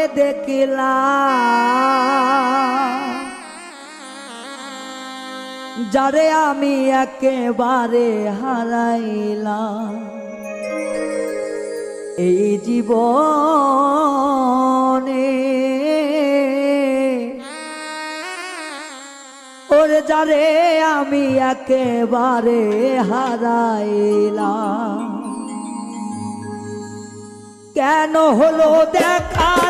তোমারে দেখলাম। যারে আমি একেবারে হারাইলাম। এই জীবনে ওরে যারে আমি একেবারে হারাইলাম। কেন হলো দেখা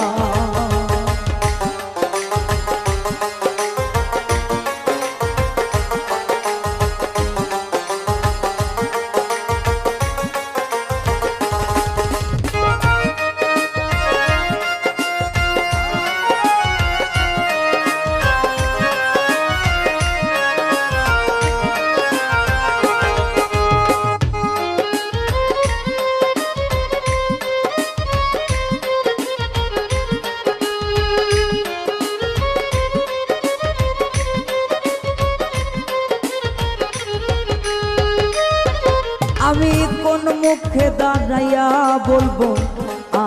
আমি কোন মুখে দাঁড়াইয়া বলব,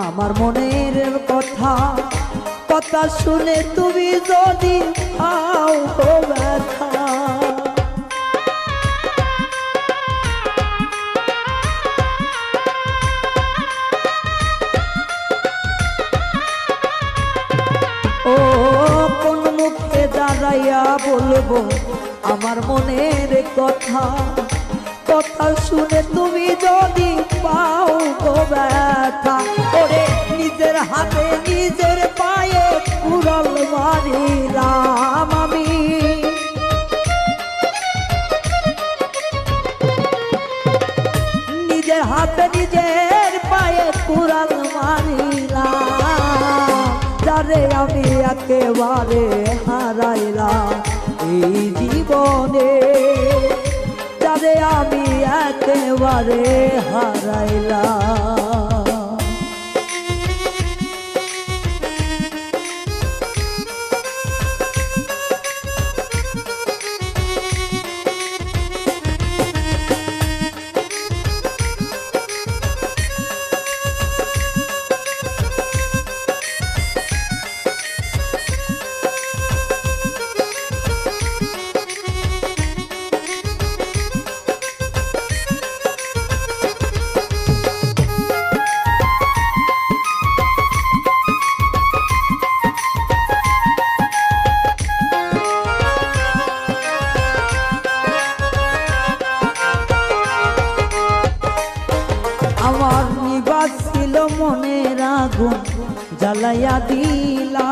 আমার মনের কথা কথা শুনে তুমি যদি ও কোন মুখে দাঁড়াইয়া বলব, আমার মনের কথা কথা শুনে তুমি যদি পাও গো ব্যথা করে নিজের হাতে নিজের পায়ে কুড়াল মারিলাম আমি। নিজের হাতে নিজের পায়ে কুড়াল মারিলাম, যারে আমি একেবারে একেবারে হারাইলাম। আগুন জ্বালাইয়া দিলা।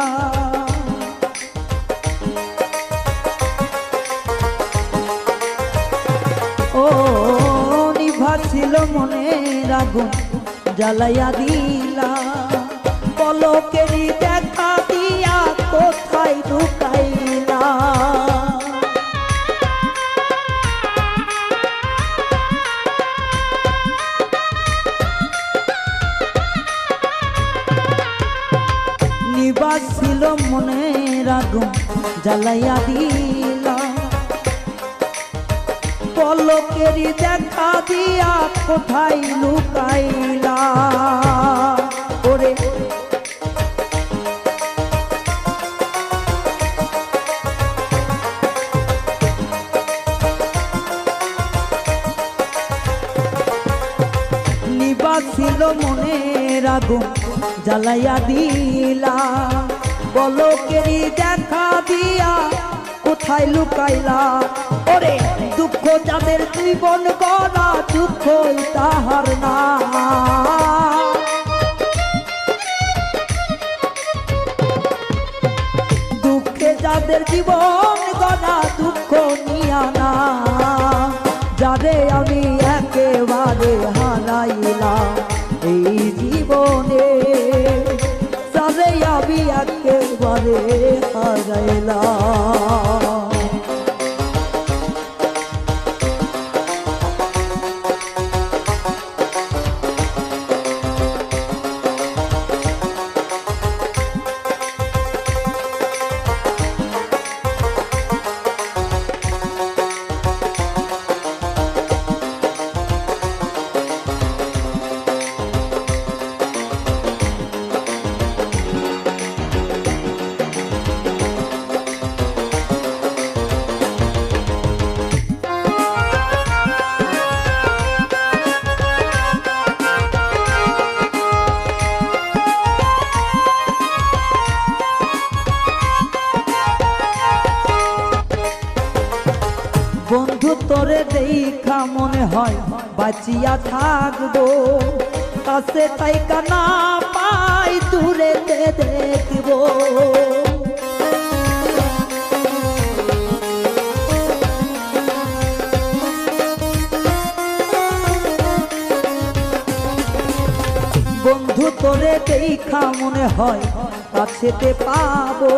ও নিভাছিল মনের আগুন জ্বালাইয়া দিলা। নিবাস ছিল মনের আগুন, জ্বালাইয়া দিলা। পলকেরই দেখা দিয়া কোথায় লুকাইলা? ওরে। নিবাসিল মনের আগুন জ্বালাইয়া দিলা। বলকেরই দেখা দিয়া, কোথায় লুকাইলা? ওরে, দুঃখ যাদের জীবন গড়া দুঃখ তাহার না। দুঃখে যাদের জীবন গড়া দুঃখ একেবারে হারাইলাম দেখা মনে হয়, বাঁচিয়া থাকব। কাছে তাই কানা পাই, দূরে দেখব। বন্ধু, তোরে দেখা মনে হয়, কাছেতে পাবো।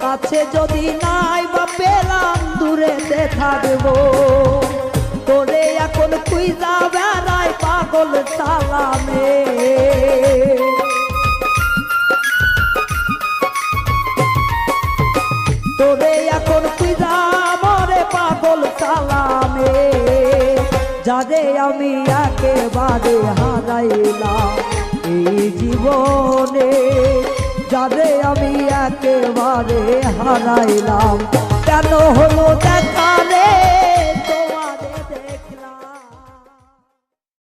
কাছে যদি নাই দূরে থাকব। তোরে এখন কুইজা বেড়াই পাগল সালামে। তোরে এখন কুইজা মরে পাগল সালামে। যারে আমি একেবারে হারাইলাম এই জীবনে, যারে আমি একেবারে হারাইলাম। কেন হলো দেখা রে?